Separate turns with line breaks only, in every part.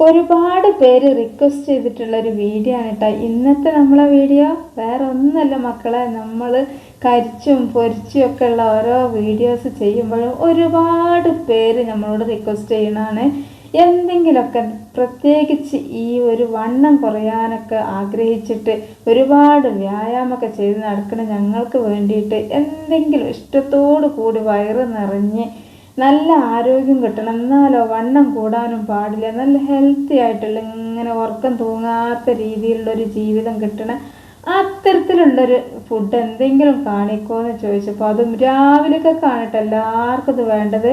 ഒരുപാട് പേര് റിക്വസ്റ്റ് ചെയ്തിട്ടുള്ള ഒരു വീഡിയോ ആണ് കേട്ടോ ഇന്നത്തെ നമ്മളെ വീഡിയോ വേറെ ഒന്നല്ല മക്കളെ. നമ്മൾ കരിച്ചും പൊരിച്ചും ഒക്കെ ഉള്ള ഓരോ വീഡിയോസ് ചെയ്യുമ്പോഴും ഒരുപാട് പേര് നമ്മളോട് റിക്വസ്റ്റ് ചെയ്യണതാണ് എന്തെങ്കിലുമൊക്കെ പ്രത്യേകിച്ച് ഈ ഒരു വണ്ണം കുറയാനൊക്കെ ആഗ്രഹിച്ചിട്ട് ഒരുപാട് വ്യായാമമൊക്കെ ചെയ്ത് നടക്കുന്ന ഞങ്ങൾക്ക് വേണ്ടിയിട്ട് എന്തെങ്കിലും ഇഷ്ടത്തോടു കൂടി വയറ് നിറഞ്ഞ് നല്ല ആരോഗ്യം കിട്ടണം. എന്നാലോ വണ്ണം കൂടാനും പാടില്ല. നല്ല ഹെൽത്തി ആയിട്ടുള്ള ഇങ്ങനെ ഉറക്കം തൂങ്ങാത്ത രീതിയിലുള്ളൊരു ജീവിതം കിട്ടണം അത്തരത്തിലുള്ളൊരു ഫുഡ് എന്തെങ്കിലും കാണിക്കോ എന്ന് ചോദിച്ചപ്പോൾ അതും രാവിലെയൊക്കെ കാണട്ടെ എല്ലാവർക്കും ഇത് വേണ്ടത്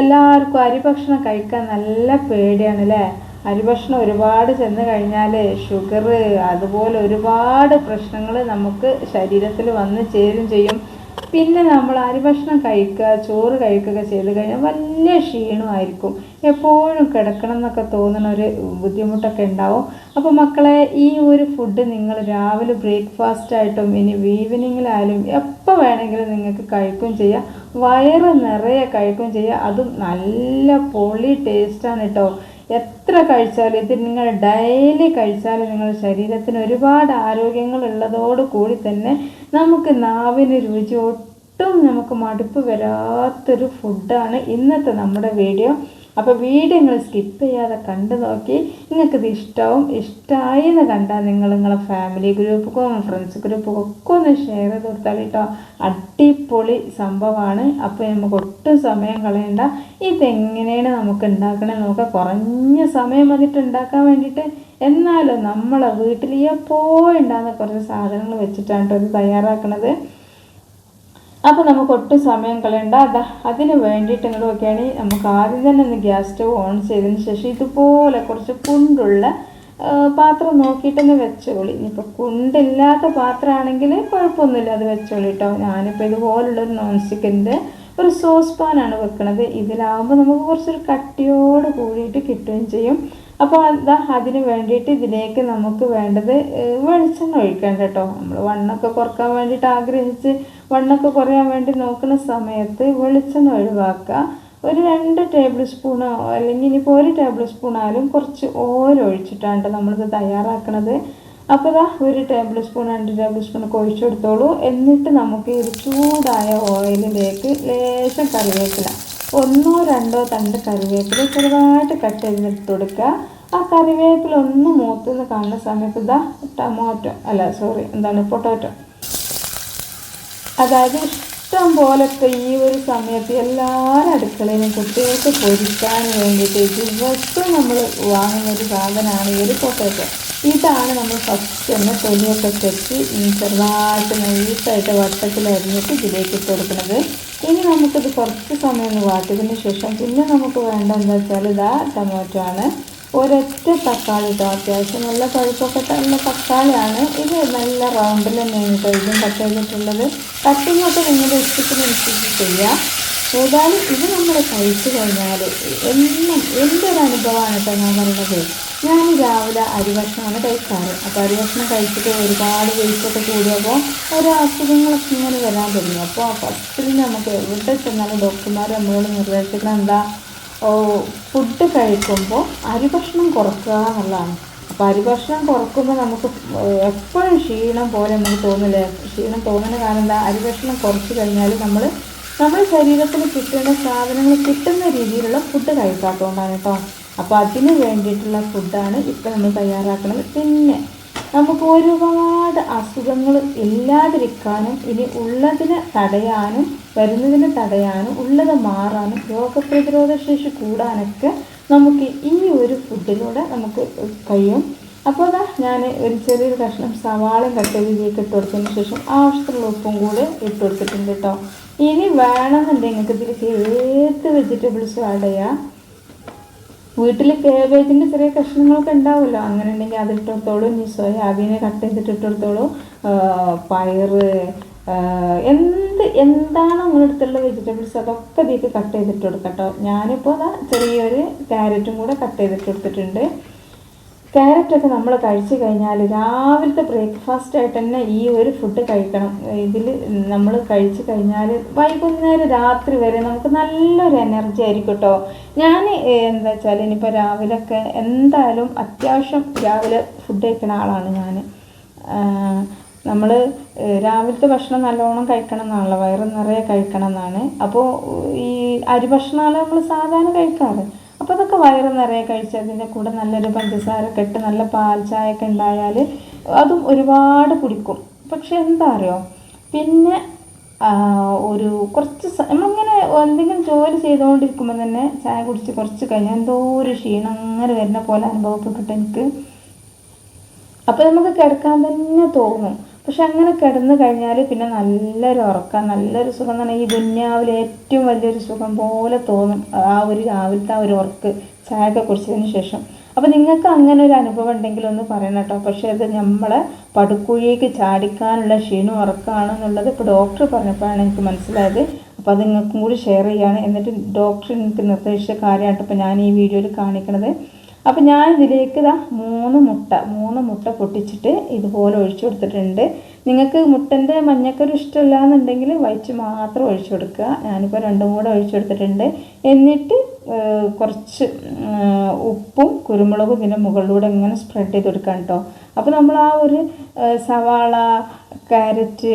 എല്ലാവർക്കും അരിഭക്ഷണം കഴിക്കാൻ നല്ല പേടിയാണ് അല്ലേ? അരിഭക്ഷണം ഒരുപാട് ചെന്ന് കഴിഞ്ഞാൽ ഷുഗർ അതുപോലെ ഒരുപാട് പ്രശ്നങ്ങൾ നമുക്ക് ശരീരത്തിൽ വന്ന് ചേരും ചെയ്യും. പിന്നെ നമ്മൾ അരിഭക്ഷണം കഴിക്കുക ചോറ് കഴിക്കുക ചെയ്ത് കഴിഞ്ഞാൽ വലിയ ക്ഷീണമായിരിക്കും. എപ്പോഴും കിടക്കണം എന്നൊക്കെ തോന്നുന്ന ഒരു ബുദ്ധിമുട്ടൊക്കെ ഉണ്ടാവും. അപ്പോൾ മക്കളെ ഈ ഒരു ഫുഡ് നിങ്ങൾ രാവിലെ ബ്രേക്ക്ഫാസ്റ്റ് ആയിട്ടും ഇനി ഈവനിങ്ങിലായാലും എപ്പോൾ വേണമെങ്കിലും നിങ്ങൾക്ക് കഴിക്കുകയും ചെയ്യാം. വയറ് നിറയെ കഴിക്കുകയും ചെയ്യാം. അതും നല്ല പൊളി ടേസ്റ്റാണ് കേട്ടോ എത്ര കഴിച്ചാലും ഇത് നിങ്ങൾ ഡെയിലി കഴിച്ചാലും നിങ്ങളുടെ ശരീരത്തിന് ഒരുപാട് ആരോഗ്യങ്ങൾ ഉള്ളതോട് കൂടി തന്നെ നമുക്ക് നാവിന് രുചി ഒട്ടും നമുക്ക് മടുപ്പ് വരാത്തൊരു ഫുഡാണ് ഇന്നത്തെ നമ്മുടെ വീഡിയോ അപ്പോൾ വീഡിയോ നിങ്ങൾ സ്കിപ്പ് ചെയ്യാതെ കണ്ടു നോക്കി. നിങ്ങൾക്കിത് ഇഷ്ടവും ഇഷ്ടമായി എന്ന് കണ്ടാൽ നിങ്ങൾ നിങ്ങളെ ഫാമിലി ഗ്രൂപ്പുക്കും ഫ്രണ്ട്സ് ഗ്രൂപ്പും ഒക്കെ ഒന്ന് ഷെയർ ചെയ്ത് കൊടുത്താൽ കേട്ടോ. അടിപൊളി സംഭവമാണ്. അപ്പോൾ നമുക്ക് ഒട്ടും സമയം കളയണ്ട. ഇതെങ്ങനെയാണ് നമുക്ക് ഉണ്ടാക്കണേ നോക്കാം. കുറഞ്ഞ സമയം വന്നിട്ട് ഉണ്ടാക്കാൻ വേണ്ടിയിട്ട് എന്നാലും നമ്മളെ വീട്ടിൽ എപ്പോഴും ഉണ്ടാകുന്ന കുറച്ച് സാധനങ്ങൾ വെച്ചിട്ടാണ് കേട്ടോ ഇത് തയ്യാറാക്കണത്. അപ്പോൾ നമുക്ക് ഒട്ടും സമയം കളയണ്ട. അതാ അതിന് വേണ്ടിയിട്ട് നിങ്ങൾ നോക്കുകയാണെങ്കിൽ നമുക്ക് ആദ്യം തന്നെ ഒന്ന് ഗ്യാസ് സ്റ്റവ് ഓൺ ചെയ്തതിന് ശേഷം ഇതുപോലെ കുറച്ച് കുണ്ടുള്ള പാത്രം നോക്കിയിട്ടൊന്ന് വെച്ചോളി. ഇനിയിപ്പോൾ കുണ്ടില്ലാത്ത പാത്രമാണെങ്കിൽ കുഴപ്പമൊന്നുമില്ല അത് വെച്ചോളി കേട്ടോ ഞാനിപ്പോൾ ഇതുപോലുള്ളൊരു നോൺ സ്റ്റിക്കിന്റെ ഒരു സോസ് പാനാണ് വെക്കുന്നത് ഇതിലാവുമ്പോൾ നമുക്ക് കുറച്ചൊരു കട്ടിയോട് കൂടിയിട്ട് കിട്ടുകയും ചെയ്യും. അപ്പോൾ അതാ അതിന് വേണ്ടിയിട്ട് ഇതിലേക്ക് നമുക്ക് വേണ്ടത് വെളിച്ചെണ്ണ ഒഴിക്കണം കേട്ടോ. നമ്മൾ വണ്ണൊക്കെ കുറയ്ക്കാൻ വേണ്ടിയിട്ട് ആഗ്രഹിച്ച് വണ്ണൊക്കെ കുറയാൻ വേണ്ടി നോക്കുന്ന സമയത്ത് വെളിച്ചെണ്ണ ഒഴിവാക്കുക. ഒരു രണ്ട് ടേബിൾ സ്പൂണോ അല്ലെങ്കിൽ ഇനിയിപ്പോൾ ഒരു ടേബിൾ സ്പൂണായാലും കുറച്ച് ഓയിൽ ഒഴിച്ചിട്ടാണ് നമ്മളിത് തയ്യാറാക്കുന്നത് അപ്പോൾ ഇതാ ഒരു ടേബിൾ സ്പൂൺ രണ്ട് ടേബിൾ സ്പൂൺ ഒക്കെ ഒഴിച്ചു എന്നിട്ട് നമുക്ക് ഒരു ചൂടായ ഓയിലിലേക്ക് ലേശം കറിവേപ്പില ഒന്നോ രണ്ടോ തണ്ട് കറിവേപ്പില ചെറുതായിട്ട് കട്ട് ചെയ്തിട്ട് കൊടുക്കുക. ആ കറിവേപ്പില ഒന്ന് മൂത്തുനിന്ന് കാണുന്ന സമയത്ത് ഇതാ ടൊമാറ്റോ അല്ല സോറി എന്താണ് പൊട്ടാറ്റോ. അതായത് ഇഷ്ടം പോലത്തെ ഈ ഒരു സമയത്ത് എല്ലാവരും അടുക്കളയിലും കുട്ടികൾക്ക് പൊരിക്കാൻ വേണ്ടിയിട്ട് ദിവസം നമ്മൾ വാങ്ങുന്ന ഒരു സാധനമാണ് ഈ ഒരു പൊട്ടാറ്റോ. ഇതാണ് നമ്മൾ ഫസ്റ്റ് തന്നെ തൊലിയൊക്കെ തെച്ച് ചെറുതായിട്ട് നൈസായിട്ട് വട്ടത്തിൽ അരിഞ്ഞിട്ട് ഇതിലേക്ക് ഇട്ട് കൊടുക്കുന്നത്. ഇനി നമുക്കിത് കുറച്ച് സമയം ഒന്ന് വാട്ടിയതിന് ശേഷം പിന്നെ നമുക്ക് വേണ്ട എന്താ വെച്ചാൽ ഇതാ ടൊമാറ്റോ ആണ് ഒരൊറ്റ തക്കാളി കേട്ടോ അത്യാവശ്യം നല്ല പഴുപ്പൊക്കെ നല്ല തക്കാളിയാണ്. ഇത് നല്ല റൗണ്ടിൽ തന്നെയാണ് കേട്ടോ ഇതും കട്ട് ചെയ്തിട്ടുള്ളത്. കട്ടിങ്ങൊക്കെ നിങ്ങളുടെ ഇഷ്ടത്തിനനുസരിച്ച് ചെയ്യാം. ഏതായാലും ഇത് നമ്മൾ കഴിച്ചു കഴിഞ്ഞാൽ എന്നും എന്റെ ഒരു അനുഭവമാണ് കേട്ടോ ഞാൻ പറയുന്നത് ഞാൻ രാവിലെ അരിഭക്ഷണമാണ് കഴിക്കാറ്. അപ്പോൾ അരിഭക്ഷണം കഴിച്ചിട്ട് ഒരുപാട് വെയിറ്റൊക്കെ കൂടിയപ്പോൾ ഓരോ അസുഖങ്ങളൊക്കെ ഇങ്ങനെ വരാൻ തുടങ്ങി. അപ്പോൾ ഫസ്റ്റിൽ നമുക്ക് എവിടെ ചെന്നാലും ഡോക്ടർമാർ നമ്മളോട് നിർദ്ദേശിക്കുന്നത് എന്താ ഫുഡ് കഴിക്കുമ്പോൾ അരിഭക്ഷണം കുറക്കുക എന്നുള്ളതാണ്. അപ്പോൾ അരിഭക്ഷണം കുറക്കുമ്പോൾ നമുക്ക് എപ്പോഴും ക്ഷീണം പോലെ നമുക്ക് തോന്നില്ല? ക്ഷീണം തോന്നുന്ന കാരണം എന്താ അരിഭക്ഷണം കുറച്ച് കഴിഞ്ഞാൽ നമ്മൾ നമ്മുടെ ശരീരത്തിന് കിട്ടേണ്ട സാധനങ്ങൾ കിട്ടുന്ന രീതിയിലുള്ള ഫുഡ് കഴിക്കാത്തതുകൊണ്ടാണ് കേട്ടോ. അപ്പോൾ അതിന് വേണ്ടിയിട്ടുള്ള ഫുഡാണ് ഇപ്പം നമ്മൾ തയ്യാറാക്കുന്നത്. പിന്നെ നമുക്ക് ഒരുപാട് അസുഖങ്ങൾ ഇല്ലാതിരിക്കാനും ഇനി ഉള്ളതിനെ തടയാനും വരുന്നതിനെ തടയാനും ഉള്ളത് മാറാനും രോഗപ്രതിരോധ ശേഷി കൂടാനൊക്കെ നമുക്ക് ഈ ഒരു ഫുഡിലൂടെ നമുക്ക് കഴിയും. അപ്പോൾ അതാ ഞാൻ ഒരു ചെറിയൊരു കഷ്ണം സവാളയും കട്ട് ചെയ്ത് ഇതിലേക്ക് ഇട്ട് കൊടുത്തതിന് ശേഷം ആവശ്യത്തിനുള്ള ഉപ്പും കൂടെ ഇട്ട് കൊടുത്തിട്ടുണ്ട് കേട്ടോ. ഇനി വേണമെന്നുണ്ടെങ്കിൽ നിങ്ങൾക്ക് ഇതിലേക്ക് ഏത് വെജിറ്റബിൾസ് ആഡ് ചെയ്യാം വീട്ടിൽ കേബേജിന്റെ ചെറിയ കഷ്ണങ്ങളൊക്കെ ഉണ്ടാവുമല്ലോ. അങ്ങനെ ഉണ്ടെങ്കിൽ അത് ഇനി സോയാബീനെ കട്ട് ചെയ്തിട്ട് ഇട്ടെടുത്തോളൂ. പയറ് എന്ത് എന്താണോ നിങ്ങളുടെ അടുത്തുള്ള വെജിറ്റബിൾസ് അതൊക്കെ ഇതിലേക്ക് കട്ട് ചെയ്തിട്ട് കൊടുക്കട്ടോ. കേട്ടോ ഞാനിപ്പോൾ ചെറിയൊരു ക്യാരറ്റും കൂടെ കട്ട് ചെയ്തിട്ട് കൊടുത്തിട്ടുണ്ട്. ക്യാരറ്റൊക്കെ നമ്മൾ കഴിച്ചു കഴിഞ്ഞാൽ രാവിലത്തെ ബ്രേക്ക്ഫാസ്റ്റ് ആയിട്ട് തന്നെ ഈ ഒരു ഫുഡ് കഴിക്കണം. ഇതിൽ നമ്മൾ കഴിച്ചു കഴിഞ്ഞാൽ വൈകുന്നേരം രാത്രി വരെ നമുക്ക് നല്ലൊരു എനർജി ആയിരിക്കും കേട്ടോ ഞാൻ എന്താ വെച്ചാൽ ഇനിയിപ്പോൾ രാവിലെയൊക്കെ എന്തായാലും അത്യാവശ്യം രാവിലെ ഫുഡ് കഴിക്കുന്ന ആളാണ് ഞാൻ നമ്മൾ രാവിലത്തെ ഭക്ഷണം നല്ലോണം കഴിക്കണം എന്നാണല്ലോ വയറ് നിറയെ കഴിക്കണം എന്നാണ് അപ്പോൾ ഈ അരി ഭക്ഷണമാണ് നമ്മൾ സാധാരണ കഴിക്കാറ്. അപ്പോൾ അതൊക്കെ വയറ് നിറയെ കഴിച്ച് അതിന്റെ കൂടെ നല്ലൊരു പഞ്ചസാര ഒക്കെ ഇട്ട് നല്ല പാൽ ഒക്കെ ഉണ്ടായാൽ അതും ഒരുപാട് കുടിക്കും. പക്ഷെ എന്താ അറിയോ? പിന്നെ ഒരു കുറച്ച് നമ്മളിങ്ങനെ എന്തെങ്കിലും ജോലി ചെയ്തുകൊണ്ടിരിക്കുമ്പോൾ തന്നെ ചായ കുടിച്ച് കുറച്ച് കഴിഞ്ഞാൽ എന്തോ ഒരു ക്ഷീണം അങ്ങനെ വരുന്ന പോലെ അനുഭവപ്പെട്ടിട്ട് എനിക്ക് അപ്പോൾ നമുക്ക് കിടക്കാൻ തന്നെ തോന്നും. പക്ഷെ അങ്ങനെ കിടന്നു കഴിഞ്ഞാൽ പിന്നെ നല്ലൊരു ഉറക്കം നല്ലൊരു സുഖം എന്ന് പറഞ്ഞാൽ ഈ ദുന്യാവിൽ ഏറ്റവും വലിയൊരു സുഖം പോലെ തോന്നും. ആ ഒരു രാവിലത്തെ ആ ഒരു ഉറക്ക് ചായയൊക്കെ കുടിച്ചതിന് ശേഷം. അപ്പോൾ നിങ്ങൾക്ക് അങ്ങനെ ഒരു അനുഭവം ഉണ്ടെങ്കിൽ ഒന്ന് പറയണം കേട്ടോ. പക്ഷേ അത് നമ്മളെ പടുക്കുഴിയേക്ക് ചാടിക്കാനുള്ള ക്ഷീണം ഉറക്കമാണെന്നുള്ളത് ഇപ്പോൾ ഡോക്ടർ പറഞ്ഞപ്പോഴാണ് എനിക്ക് മനസ്സിലായത്. അപ്പോൾ അത് നിങ്ങൾക്കും കൂടി ഷെയർ ചെയ്യാണ്. എന്നിട്ട് ഡോക്ടർ എനിക്ക് നിർദ്ദേശിച്ച കാര്യമായിട്ട് ഇപ്പോൾ ഞാൻ ഈ വീഡിയോയിൽ കാണിക്കണത്. അപ്പം ഞാൻ ഇതിലേക്ക് ഇതാ മൂന്ന് മുട്ട മൂന്ന് മുട്ട പൊട്ടിച്ചിട്ട് ഇതുപോലെ ഒഴിച്ചു കൊടുത്തിട്ടുണ്ട്. നിങ്ങൾക്ക് മുട്ടന്റെ മഞ്ഞക്കറി ഇഷ്ടമില്ല എന്നുണ്ടെങ്കിൽ വൈറ്റ് മാത്രം ഒഴിച്ചു കൊടുക്കുക. ഞാനിപ്പോൾ രണ്ടും കൂടെ ഒഴിച്ചു കൊടുത്തിട്ടുണ്ട്. എന്നിട്ട് കുറച്ച് ഉപ്പും കുരുമുളകും ഇതിന്റെ മുകളിലൂടെ ഇങ്ങനെ സ്പ്രെഡ് ചെയ്ത് കൊടുക്കാം കേട്ടോ അപ്പോൾ നമ്മൾ ആ ഒരു സവാള ക്യാരറ്റ്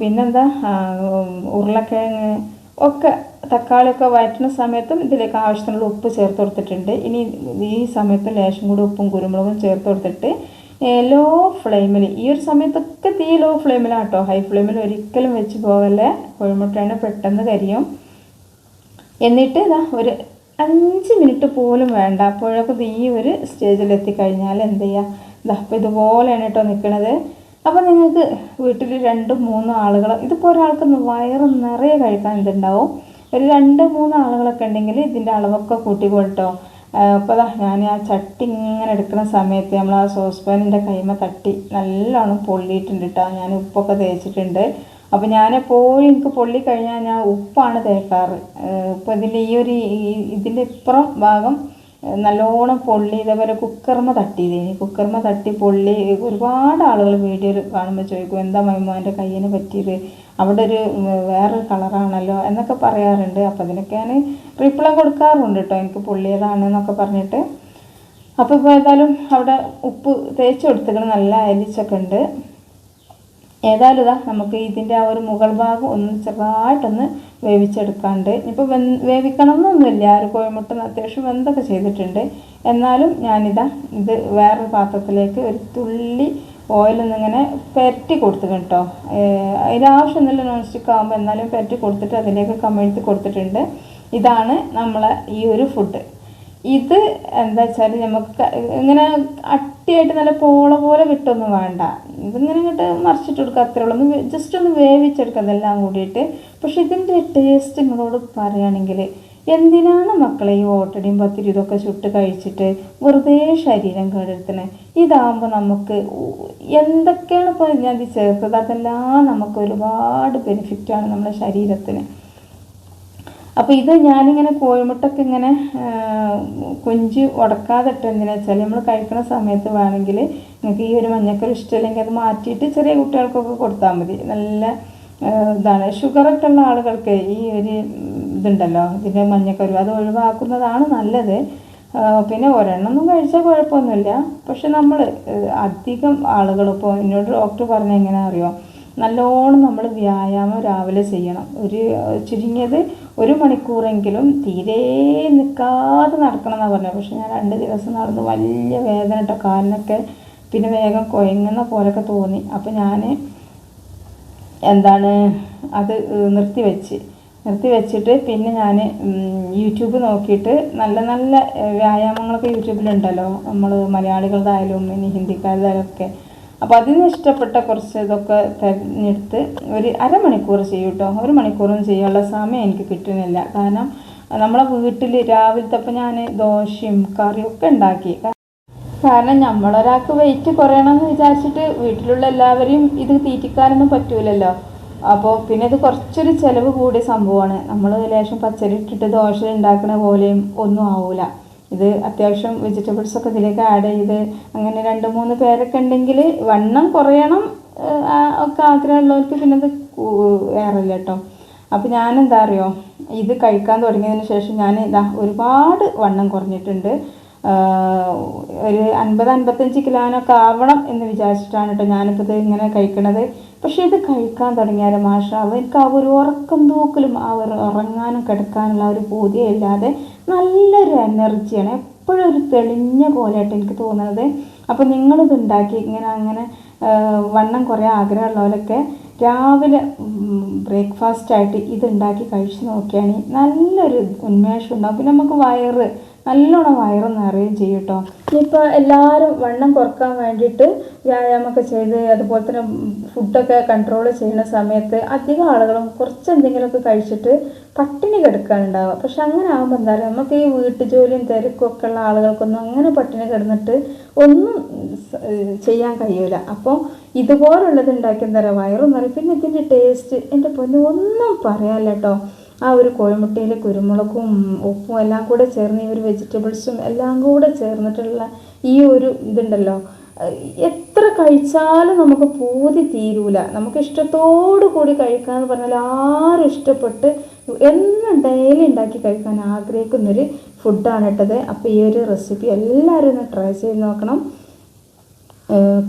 പിന്നെന്താ ഉരുളക്കിഴങ്ങ് ഒക്കെ തക്കാളിയൊക്കെ വഴറ്റുന്ന സമയത്തും ഇതിലേക്ക് ആവശ്യത്തിനുള്ള ഉപ്പ് ചേർത്ത് കൊടുത്തിട്ടുണ്ട്. ഇനി ഈ സമയത്ത് ലേശം കൂടി ഉപ്പും കുരുമുളകും ചേർത്ത് കൊടുത്തിട്ട് ലോ ഫ്ലെയിമിൽ ഈ ഒരു സമയത്തൊക്കെ തീ ലോ ഫ്ലെയിമിലാണ് കേട്ടോ ഹൈ ഫ്ലെയിമിൽ ഒരിക്കലും വെച്ച് പോകല്ലേ? കോഴിമുട്ടയാണ് പെട്ടെന്ന് കരിയും. എന്നിട്ട് ഇതാ ഒരു അഞ്ച് മിനിറ്റ് പോലും വേണ്ട. അപ്പോഴൊക്കെ ഈ ഒരു സ്റ്റേജിൽ എത്തിക്കഴിഞ്ഞാൽ എന്ത് ചെയ്യുക ഇതാ അപ്പോൾ ഇതുപോലെയാണ് കേട്ടോ നിൽക്കുന്നത് അപ്പോൾ നിങ്ങൾക്ക് വീട്ടിൽ രണ്ടും മൂന്നും ആളുകൾ ഇതിപ്പോൾ ഒരാൾക്ക് വയറ് നിറയെ കഴിക്കാൻ ഇതുണ്ടാവും. ഒരു രണ്ട് മൂന്ന് ആളുകളൊക്കെ ഉണ്ടെങ്കിൽ ഇതിന്റെ അളവൊക്കെ കൂട്ടിക്കോട്ടോ അപ്പോൾ ഞാൻ ആ ചട്ടി ഇങ്ങനെ എടുക്കുന്ന സമയത്ത് നമ്മൾ ആ സോസ് പാനിന്റെ കൈമ തട്ടി നല്ലോണം പൊള്ളിയിട്ടുണ്ട് കേട്ടോ ഞാൻ ഉപ്പൊക്കെ തേച്ചിട്ടുണ്ട്. അപ്പോൾ ഞാൻ എപ്പോഴും എനിക്ക് പൊള്ളി കഴിഞ്ഞാൽ ഞാൻ ഉപ്പാണ് തേക്കാറ്. ഇപ്പോൾ ഇതിന്റെ ഈ ഒരു ഇതിന്റെ ഇപ്പുറം ഭാഗം നല്ലോണം പൊള്ളി ഇതേപോലെ കുക്കർമ തട്ടിയതേനി കുക്കർമ തട്ടി പൊള്ളി ഒരുപാട് ആളുകൾ വീഡിയോയിൽ കാണുമ്പോൾ ചോദിക്കും എന്താ മൈമോന്റെ കയ്യിന് പറ്റിയത്? അവിടെ ഒരു വേറൊരു കളറാണല്ലോ? എന്നൊക്കെ പറയാറുണ്ട്. അപ്പോൾ അതിനൊക്കെ ഞാൻ റിപ്ലൈ കൊടുക്കാറുണ്ട് കേട്ടോ എനിക്ക് പൊള്ളിയതാണ് എന്നൊക്കെ പറഞ്ഞിട്ട്. അപ്പോൾ ഇപ്പോൾ ഏതായാലും അവിടെ ഉപ്പ് തേച്ച് കൊടുത്തിട്ട് നല്ല അരിച്ചൊക്കെ ഉണ്ട്. ഏതായാലും ഇതാ നമുക്ക് ഇതിന്റെ ആ ഒരു മുകൾ ഭാഗം ഒന്ന് ചെറുതായിട്ടൊന്ന് വേവിച്ചെടുക്കാണ്ട്. ഇപ്പോൾ വെ വേവിക്കണം എന്നൊന്നുമില്ല ആ ഒരു കോഴിമുട്ട അത്യാവശ്യം വെന്തൊക്കെ ചെയ്തിട്ടുണ്ട്. എന്നാലും ഞാനിതാ ഇത് വേറൊരു പാത്രത്തിലേക്ക് ഒരു തുള്ളി ഓയിലൊന്നിങ്ങനെ പെരട്ടി കൊടുത്തു കേട്ടോ അതിന് ആവശ്യമൊന്നുമില്ല നോൺ സ്റ്റിക്ക് ആകുമ്പോൾ എന്നാലും പെരട്ടി കൊടുത്തിട്ട് അതിലേക്ക് കമിഴ്ത്തി കൊടുത്തിട്ടുണ്ട്. ഇതാണ് നമ്മളെ ഈ ഒരു ഫുഡ് ഇത് എന്താ വെച്ചാൽ നമുക്ക് ഇങ്ങനെ അട്ടിയായിട്ട് നല്ല പോള പോലെ കിട്ടൊന്നും വേണ്ട. ഇതിങ്ങനെ ഇങ്ങോട്ട് മറിച്ചിട്ട് കൊടുക്കുക അത്രേ ഉള്ളൂ. ഒന്ന് ജസ്റ്റ് ഒന്ന് വേവിച്ചെടുക്കുക അതെല്ലാം കൂടിയിട്ട്. പക്ഷെ ഇതിന്റെ ടേസ്റ്റ് നിങ്ങളോട് പറയുകയാണെങ്കിൽ എന്തിനാണ് മക്കളെ ഈ ഓട്ടടിയും പത്തിരി ഇതൊക്കെ ചുട്ട് കഴിച്ചിട്ട് വെറുതെ ശരീരം കേടെടുത്തണേ? ഇതാകുമ്പോൾ നമുക്ക് എന്തൊക്കെയാണ് ഇപ്പോൾ ഞാൻ ചേർത്തത് അതെല്ലാം നമുക്ക് ഒരുപാട് ബെനിഫിറ്റാണ് നമ്മുടെ ശരീരത്തിന്. അപ്പോൾ ഇത് ഞാനിങ്ങനെ കോഴിമുട്ടൊക്കെ ഇങ്ങനെ കൊഞ്ച് ഉടക്കാതെ ഇട്ട് എന്തിനാ വെച്ചാൽ നമ്മൾ കഴിക്കുന്ന സമയത്ത് വേണമെങ്കിൽ നിങ്ങൾക്ക് ഈ ഒരു മഞ്ഞക്കറി ഇഷ്ടമില്ലെങ്കിൽ അത് മാറ്റിയിട്ട് ചെറിയ കുട്ടികൾക്കൊക്കെ കൊടുത്താൽ മതി. നല്ല ഇതാണ് ഷുഗറൊക്കെ ഉള്ള ആളുകൾക്ക് ഈ ഒരു ഇതുണ്ടല്ലോ ഇതിന്റെ മഞ്ഞക്കറി അത് ഒഴിവാക്കുന്നതാണ് നല്ലത്. പിന്നെ ഒരെണ്ണമൊന്നും കഴിച്ചാൽ കുഴപ്പമൊന്നുമില്ല. പക്ഷെ നമ്മൾ അധികം ആളുകൾ ഇപ്പോൾ എന്നോട് ഡോക്ടർ പറഞ്ഞ എങ്ങനെ അറിയോ? നല്ലോണം നമ്മൾ വ്യായാമം രാവിലെ ചെയ്യണം. ഒരു ചുരുങ്ങിയത് ഒരു മണിക്കൂറെങ്കിലും തീരെ നിൽക്കാതെ നടക്കണം എന്നാണ് പറഞ്ഞത്. പക്ഷെ ഞാൻ രണ്ട് ദിവസം നടന്ന് വലിയ വേദന കേട്ടോ. കാലിനൊക്കെ പിന്നെ വേഗം കുഴങ്ങുന്ന പോലൊക്കെ തോന്നി. അപ്പോൾ ഞാൻ എന്താണ് അത് നിർത്തി വെച്ച്. നിർത്തി വെച്ചിട്ട് പിന്നെ ഞാൻ യൂട്യൂബ് നോക്കിയിട്ട് നല്ല നല്ല വ്യായാമങ്ങളൊക്കെ യൂട്യൂബിലുണ്ടല്ലോ. നമ്മൾ മലയാളികളുടെ ആയാലും ഇനി ഹിന്ദിക്കാരുടെയായാലും ഒക്കെ അപ്പോൾ അതിന് ഇഷ്ടപ്പെട്ട കുറച്ച് ഇതൊക്കെ തിരഞ്ഞെടുത്ത് ഒരു അരമണിക്കൂർ ചെയ്യും കേട്ടോ ഒരു മണിക്കൂറും ചെയ്യാനുള്ള സമയം എനിക്ക് കിട്ടുന്നില്ല. കാരണം നമ്മളെ വീട്ടിൽ രാവിലത്തെ അപ്പം ഞാൻ ദോശയും കറിയും ഒക്കെ ഉണ്ടാക്കി. കാരണം നമ്മളൊരാൾക്ക് വെയിറ്റ് കുറയണമെന്ന് വിചാരിച്ചിട്ട് വീട്ടിലുള്ള എല്ലാവരെയും ഇത് തീറ്റിക്കാനൊന്നും പറ്റൂലല്ലോ. അപ്പോൾ പിന്നെ ഇത് കുറച്ചൊരു ചിലവ് കൂടിയ സംഭവമാണ്. നമ്മൾ ലേശം പച്ചരി ഇട്ടിട്ട് ദോശ ഉണ്ടാക്കുന്ന പോലെയും ഒന്നും ആവൂല. ഇത് അത്യാവശ്യം വെജിറ്റബിൾസ് ഒക്കെ ഇതിലേക്ക് ആഡ് ചെയ്ത് അങ്ങനെ രണ്ട് മൂന്ന് പേരൊക്കെ ഉണ്ടെങ്കിൽ വണ്ണം കുറയണം ഒക്കെ ആഗ്രഹമുള്ളവർക്ക് പിന്നെ ഇത് ഏറില്ല കേട്ടോ. അപ്പോൾ ഞാൻ എന്താ അറിയോ? ഇത് കഴിക്കാൻ തുടങ്ങിയതിന് ശേഷം ഞാൻ ഇതാ ഒരുപാട് വണ്ണം കുറഞ്ഞിട്ടുണ്ട്. ഒരു അൻപത് അൻപത്തഞ്ച് കിലോനൊക്കെ ആവണം എന്ന് വിചാരിച്ചിട്ടാണ് കേട്ടോ ഞാനിപ്പോൾ ഇത് ഇങ്ങനെ കഴിക്കണത്. പക്ഷേ ഇത് കഴിക്കാൻ തുടങ്ങിയാൽ എനിക്ക് ആ ഒരു ഉറക്കം തൂക്കലും അവർ ഉറങ്ങാനും കിടക്കാനുള്ള ഒരു ഒരു ബോധ്യമില്ലാതെ നല്ലൊരു എനർജിയാണ് എപ്പോഴും ഒരു തെളിഞ്ഞ പോലെയായിട്ട് എനിക്ക് തോന്നുന്നത്. അപ്പോൾ നിങ്ങളിത് ഉണ്ടാക്കി ഇങ്ങനെ അങ്ങനെ വണ്ണം കുറേ ആഗ്രഹമുള്ളവരൊക്കെ രാവിലെ ബ്രേക്ക്ഫാസ്റ്റ് ആയിട്ട് ഇതുണ്ടാക്കി കഴിച്ച് നോക്കിയാണെങ്കിൽ നല്ലൊരു ഉന്മേഷം ഉണ്ടാവും. പിന്നെ നമുക്ക് വയറ് നല്ലോണം വയറ് നിറയുകയും ചെയ്യും കേട്ടോ. ഇനിയിപ്പോൾ എല്ലാവരും വണ്ണം കുറയ്ക്കാൻ വേണ്ടിയിട്ട് വ്യായാമമൊക്കെ ചെയ്ത് അതുപോലെ തന്നെ ഫുഡൊക്കെ കൺട്രോൾ ചെയ്യുന്ന സമയത്ത് അധികം ആളുകളും കുറച്ച് എന്തെങ്കിലുമൊക്കെ കഴിച്ചിട്ട് പട്ടിണി കിടക്കാനുണ്ടാവുക. പക്ഷെ അങ്ങനെ ആകുമ്പോൾ എന്താ പറയുക നമുക്ക് ഈ വീട്ടുജോലിയും തിരക്കും ഒക്കെ ഉള്ള ആളുകൾക്കൊന്നും അങ്ങനെ പട്ടിണി കിടന്നിട്ട് ഒന്നും ചെയ്യാൻ കഴിയൂല. അപ്പോൾ ഇതുപോലുള്ളത് ഉണ്ടാക്കി എന്താ പറയുക വയറും നിറയും. പിന്നെ ഇതിന്റെ ടേസ്റ്റ് എന്റെ പൊന്നു ഒന്നും പറയാല്ല കേട്ടോ. ആ ഒരു കോഴിമുട്ടയിൽ കുരുമുളകും ഉപ്പും എല്ലാം കൂടെ ചേർന്ന് ഈ ഒരു വെജിറ്റബിൾസും എല്ലാം കൂടെ ചേർന്നിട്ടുള്ള ഈ ഒരു ഇതുണ്ടല്ലോ. എത്ര കഴിച്ചാലും നമുക്ക് പൂതി തീരൂല. നമുക്ക് ഇഷ്ടത്തോടു കൂടി കഴിക്കുക എന്ന് പറഞ്ഞാൽ ആരും ഇഷ്ടപ്പെട്ട് എന്നും ഡെയിലി ഉണ്ടാക്കി കഴിക്കാൻ ആഗ്രഹിക്കുന്നൊരു ഫുഡാണ് ഇട്ടത് അപ്പോൾ ഈ ഒരു റെസിപ്പി എല്ലാവരും ഒന്ന് ട്രൈ ചെയ്ത് നോക്കണം.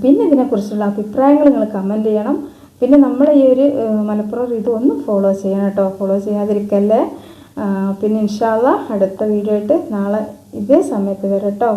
പിന്നെ ഇതിനെക്കുറിച്ചുള്ള അഭിപ്രായങ്ങൾ നിങ്ങൾ കമന്റ് ചെയ്യണം. പിന്നെ നമ്മളെ ഈ ഒരു മലപ്പുറം ഇത് ഒന്ന് ഫോളോ ചെയ്യണം കേട്ടോ. ഫോളോ ചെയ്യാതിരിക്കല്ലേ? പിന്നെ ഇൻഷാല്ല അടുത്ത വീഡിയോ ആയിട്ട് നാളെ ഇതേ സമയത്ത് വരാം കേട്ടോ.